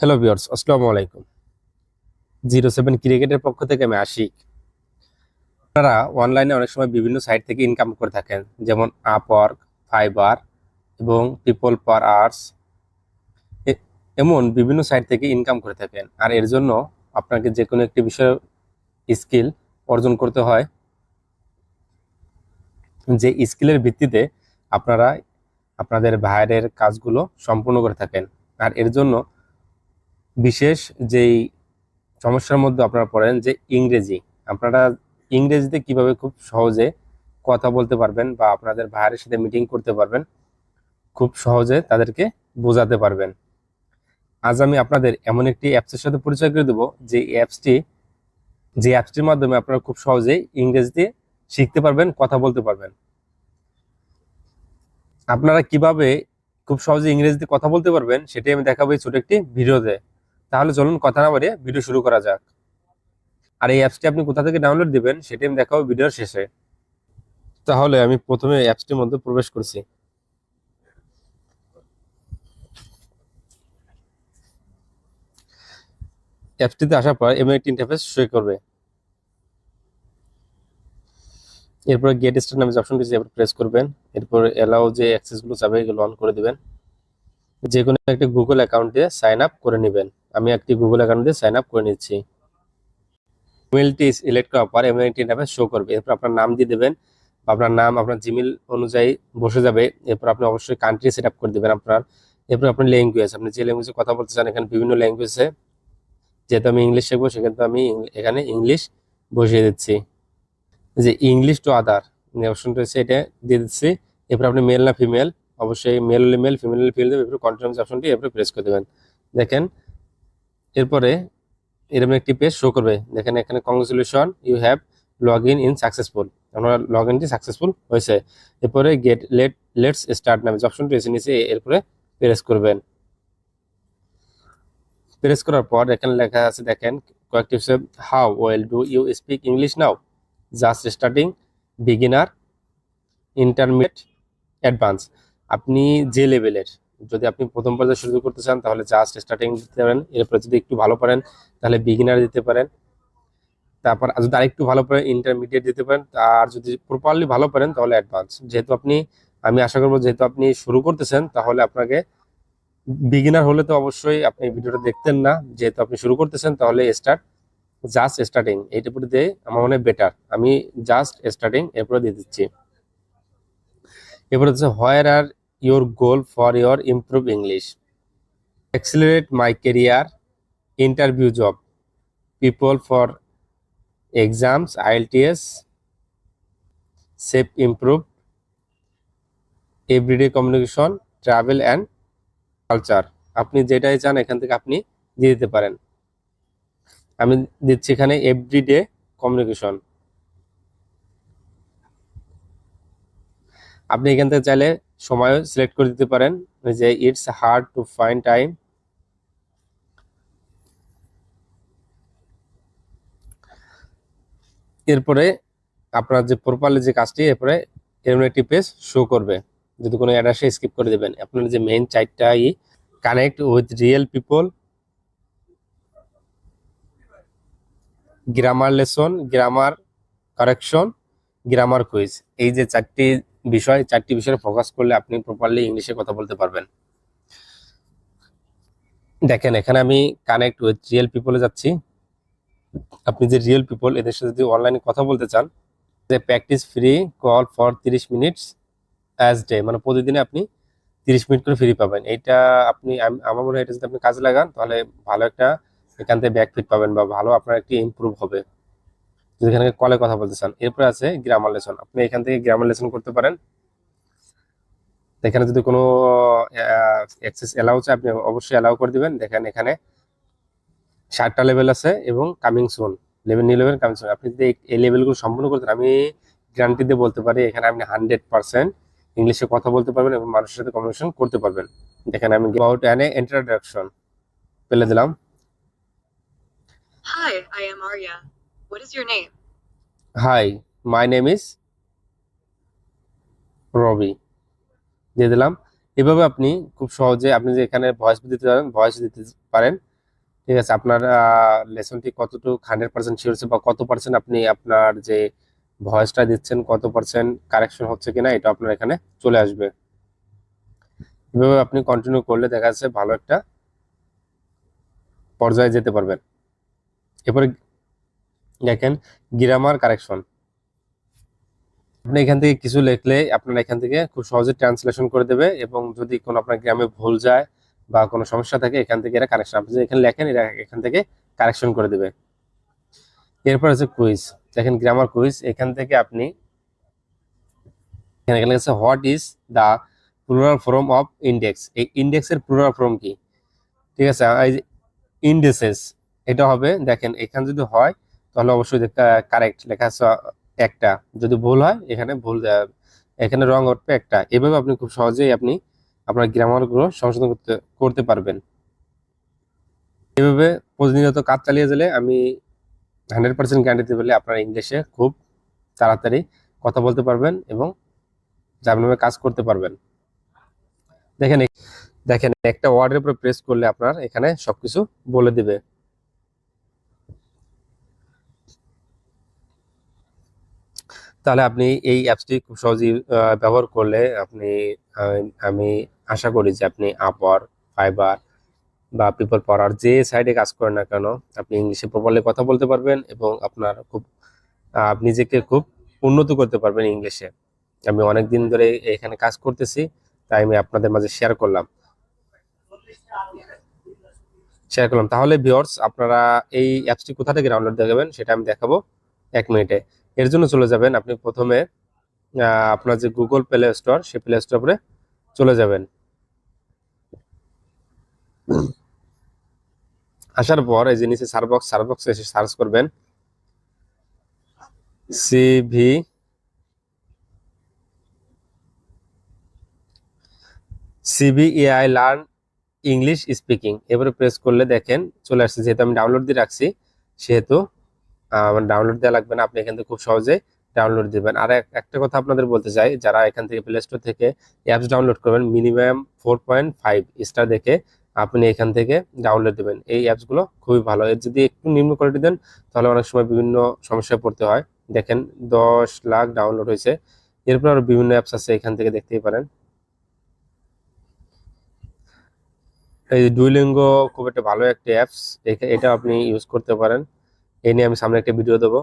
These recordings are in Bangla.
হ্যালো ভিউয়ার্স আসসালামু আলাইকুম। জিরো সেভেন ক্রিকেটের পক্ষ থেকে আমি আশিক। আপনারা অনলাইনে অনেক সময় বিভিন্ন সাইট থেকে ইনকাম করে থাকেন, যেমন আপওয়ার্ক ফাইবার এবং পিপল পার আর্টস এমন বিভিন্ন সাইট থেকে ইনকাম করে থাকেন। আর এর জন্য আপনাকে যে কোনো একটি বিষয়ে স্কিল অর্জন করতে হয়। যে স্কিলের ভিত্তিতে আপনারা আপনাদের বাইরের কাজগুলো সম্পূর্ণ করে থাকেন। আর এর জন্য বিশেষ যেই সমস্যার মধ্যে আপনারা পড়েন যে ইংরেজি, আপনারা ইংরেজিতে কীভাবে খুব সহজে কথা বলতে পারবেন বা আপনাদের ভাইয়ের সাথে মিটিং করতে পারবেন, খুব সহজে তাদেরকে বোঝাতে পারবেন। আজ আমি আপনাদের এমন একটি অ্যাপসের সাথে পরিচয় করে দেবো, যে অ্যাপসটি যে অ্যাপসটির মাধ্যমে আপনারা খুব সহজেই ইংরেজিতে শিখতে পারবেন, কথা বলতে পারবেন। আপনারা কীভাবে খুব সহজে ইংরেজিতে কথা বলতে পারবেন, সেটাই আমি দেখাবো এই ছোট একটি ভিডিওতে। তাহলে চলুন কথা না বাড়িয়ে ভিডিও শুরু করা যাক। আর এই অ্যাপসটি আপনি কোথা থেকে ডাউনলোড দিবেন, সেটি আমি দেখাবো ভিডিওর শেষে। তাহলে আমি প্রথমে অ্যাপসটির মধ্যে প্রবেশ করছি। অ্যাপসটিতে আসার পর এমন একটি ইন্টারফেস শো করবে। এরপরে গেট স্টার্ট নামে যে অপশনটি এবার প্রেস করবেন। এরপর এলাও যে অ্যাক্সেসগুলো চাবে, এগুলো অন করে দিবেন। যে কোনো একটি গুগল অ্যাকাউন্ট সাইন আপ করে নেবেন। আমি একটি গুগল অ্যাকাউন্ট সাইন আপ করে নিচ্ছি। ইমেলটি সিলেক্ট করার পর এমন একটি ইন্টারফেস শো করবে। এরপর আপনার নাম দিয়ে দেবেন আপনার নাম, আপনার জিমেল অনুযায়ী বসে যাবে। এরপর আপনি অবশ্যই কান্ট্রি সেট আপ করে দেবেন আপনার। এরপর আপনার ল্যাঙ্গুয়েজ আপনি যে ল্যাঙ্গুয়েজে কথা বলতে চান, এখানে বিভিন্ন ল্যাঙ্গুয়েজে যেহেতু আমি ইংলিশ শিখব, সেক্ষেত্রে আমি এখানে ইংলিশ বসিয়ে দিচ্ছি। যে ইংলিশ টু আদার অপশনটা রয়েছে, এটা দিয়ে দিচ্ছি। এরপর আপনি মেল না ফিমেল অবশ্যই মেল হলে মেল ফিমেল হলে ফিমেল দেবেন। এরপর কন্টিনিউস অপশনটি এরপরে প্রেস করে দেবেন। দেখেন এরপরে এরকম একটি পেজ শো করবে। দেখেন এখানে congratulation you have log in in successful আপনার লগ ইনটি সাকসেসফুল হয়েছে। এরপরে গেট লেট লেটস স্টার্ট নামে যে অপশনটি এসে নিচে এরপরে প্রেস করবেন। প্রেস করার পর এখানে লেখা আছে, দেখেন কয়েকটি how well do you speak English now just starting beginner intermediate advance আপনি যে লেভেলের যদি আপনি প্রথম পর্যায়ে শুরু করতে চান, তাহলে জাস্ট স্টার্টিং দিতে পারেন। এরপরে যদি একটু ভালো পারেন, তাহলে বিগিনার দিতে পারেন। তারপর যদি আরেকটু ভালো পারেন ইন্টারমিডিয়েট দিতে পারেন আর যদি প্রপারলি ভালো পারেন, তাহলে অ্যাডভান্স যেহেতু আপনি, আমি আশা করব যেহেতু আপনি শুরু করতেছেন, তাহলে আপনাকে বিগিনার হলে তো অবশ্যই আপনি ভিডিওটা দেখতেন না। যেহেতু আপনি শুরু করতেছেন, তাহলে স্টার্ট জাস্ট স্টার্টিং এইটা পরে দিয়ে আমার মনে বেটার আমি জাস্ট স্টার্টিং এরপরে দিয়ে দিচ্ছি। এরপরে হচ্ছে where are your goal for your improve English accelerate my career interview job people for exams IELTS safe improve everyday communication travel and culture আপনি যেটাই চান, এখান থেকে আপনি দিয়ে দিতে পারেন। আমি দিচ্ছি এখানে এভরিডে কমিউনিকেশন আপনি এখান থেকে চাইলে সময় সিলেক্ট করে দিতে পারেন। যে it's hard to find time এরপরে আপনার যে প্রপারলি যে কাজটি, এরপরে এরকম একটি পেজ শো করবে। যদি কোনো অ্যাড আসে স্কিপ করে দেবেন। আপনার যে মেইন চারটা ই connect with real people grammar lesson grammar correction grammar quiz এই যে চারটি বিষয়, চারটি বিষয়ে ফোকাস করলে আপনি প্রপারলি ইংলিশে কথা বলতে পারবেন। দেখেন, এখানে আমি কানেক্ট উইথ রিয়েল পিপলে যাচ্ছি। আপনি যে রিয়েল পিপল এদের সাথে যদি অনলাইনে কথা বলতে চান, যে প্র্যাকটিস ফ্রি কল ফর তিরিশ মিনিটস অ্যাজ ডে মানে প্রতিদিনে আপনি তিরিশ মিনিট করে ফ্রি পাবেন। এইটা আপনি আমার মনে হয় এটা যদি আপনি কাজে লাগান, তাহলে ভালো একটা এখান থেকে ব্যাকফিট পাবেন বা ভালো আপনার একটি ইমপ্রুভ হবে। এখানে কলে কথা বলতে চান এরপরে আছে গ্রামার লেসন আপনি এখান থেকে গ্রামার লেসন করতে পারেন। এখানে যদি কোনো অ্যাক্সেস অ্যালাউ চায় আপনি অবশ্যই অ্যালাউ করে দিবেন। দেখেন এখানে ষাটটা লেভেল আছে এবং coming soon level new level coming soon আপনি যদি এই- লেভেলগুলো সম্পূর্ণ করতে আমি গ্যারান্টি দিয়ে বলতে পারি এখানে আপনি হান্ড্রেড পার্সেন্ট ইংলিশে কথা বলতে পারবেন এবং মানুষের সাথে কমিউনিকেশন করতে পারবেন। দেখেন আমি অ্যাবাউট অ্যান ইন্ট্রোডাকশন পেলে দিলাম। Hi, I am Arya. What is your name? Hi my name is Robi দিয়ে দিলাম। এভাবে আপনি খুব সহজে আপনি যে এখানে ভয়েস দিতে পারেন ভয়েস দিতে পারেন। ঠিক আছে, আপনার লেসনটি কতটুকু হান্ড্রেড পার্সেন্ট শিওর বা কত পার্সেন্ট আপনি আপনার যে ভয়েসটা দিচ্ছেন, কত পার্সেন্ট কারেকশন হচ্ছে কিনা, এটা আপনার এখানে চলে আসবে। এভাবে আপনি কন্টিনিউ করলে দেখা যাচ্ছে ভালো একটা পর্যায়ে যেতে পারবেন। এরপরে দেখেন গ্রামার কারেকশন আপনি এখান থেকে কিছু লিখলে আপনার এখান থেকে খুব সহজে ট্রান্সলেশন করে দেবে এবং যদি কোনো আপনার গ্রামে ভুল যায় বা কোনো সমস্যা থাকে, এখান থেকে এরা কারেকশন আপনি এখানে লেখেন, এরা এখান থেকে কারেকশন করে দেবে। এরপর আছে কুইজ দেখেন গ্রামার কুইজ এখান থেকে আপনি এখানে আছে what is the plural form of index এই ইন্ডেক্সের প্লুরাল ফর্ম কি? ঠিক আছে, এই ইন্ডেসেস এটা হবে, দেখেন, এখানে যদি হয় তাহলে অবশ্যই কারেক্ট লেখা আছে একটা। যদি ভুল হয়, এখানে ভুল এখানে রং উঠবে একটা। এভাবে আপনি খুব সহজেই আপনি আপনার গ্রামারগুলো সংশোধন করতে করতে পারবেন। এভাবে প্রতিনিয়ত কাজ চালিয়ে গেলে আমি হান্ড্রেড পার্সেন্ট গ্যারান্টি দিতে পারলে আপনার ইংলিশে খুব তাড়াতাড়ি কথা বলতে পারবেন এবং জামিনামে কাজ করতে পারবেন। দেখেন দেখেন, একটা ওয়ার্ডের উপরে প্রেস করলে আপনার এখানে সবকিছু বলে দিবে। তাহলে আপনি এই অ্যাপসটি খুব সহজেই ব্যবহার করলে আপনি আমি আশা করি যে আপনি আপওয়ার ফাইবার বা পিপল পাওয়ার যে সাইডে কাজ করেন না কেন, আপনি ইংলিশে প্রপারলি কথা বলতে পারবেন এবং আপনার খুব নিজেকে খুব উন্নত করতে পারবেন ইংলিশে আমি অনেক দিন ধরে এখানে কাজ করতেছি, তাই আমি আপনাদের মাঝে শেয়ার করলাম। শেয়ার করলাম। তাহলে ভিওর্স আপনারা এই অ্যাপসটি কোথা থেকে ডাউনলোড দেখাবেন, সেটা আমি দেখাবো এক মিনিটে। এর জন্য চলে যাবেন, আপনি প্রথমে আপনার যে গুগল প্লে স্টোর সেই প্লে স্টোরে চলে যাবেন। আসার পর এই যে নিচে সার্বক্স এসে সার্চ করবেন। সিভি সিবিএআই লার্ন ইংলিশ স্পিকিং এবারে প্রেস করলে দেখেন, চলে আসছে। যেহেতু আমি ডাউনলোড দিয়ে রাখছি, সেহেতু ডাউনলোড দেওয়া লাগবে না, আপনি এখান থেকে খুব সহজে ডাউনলোড দিবেন। আর এক- একটা কথা আপনাদের বলতে চাই, যারা এখান থেকে প্লে স্টোর থেকে অ্যাপস ডাউনলোড করবেন minimum four point five star দেখে আপনি এখান থেকে ডাউনলোড দেবেন। এই অ্যাপসগুলো খুবই ভালো। এর যদি একটু নিম্ন কোয়ালিটি দেন, তাহলে অনেক সময় বিভিন্ন সমস্যায় পড়তে হয়। দেখেন, দশ লাখ ডাউনলোড হয়েছে। এরপর আরও বিভিন্ন অ্যাপস আছে, এখান থেকে দেখতেই পারেন। এই ডুইলিঙ্গো খুব একটা ভালো একটা অ্যাপস এটা আপনি ইউজ করতে পারেন। এই নিয়ে আমি সামনে একটা ভিডিও দেবো।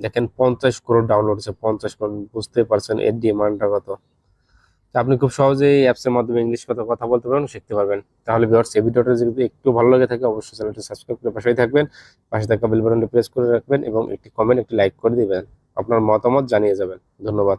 দেখেন পঞ্চাশ করোড় ডাউনলোড হচ্ছে পঞ্চাশ বুঝতে পারছেন এর ডিমান্ডটা কত। আপনি খুব সহজেই অ্যাপসের মাধ্যমে ইংলিশ কথা কথা বলতে পারবেন, শিখতে পারবেন। তাহলে ভিউয়ার্স এই ভিডিওটা যদি একটু ভালো লাগে থাকে, অবশ্যই চ্যানেলটি সাবস্ক্রাইব করে পাশেই থাকবেন। পাশে থাকা বেল বাটনটি প্রেস করে রাখবেন এবং একটি কমেন্ট একটি লাইক করে দিবেন। আপনার মতামত জানিয়ে যাবেন। ধন্যবাদ।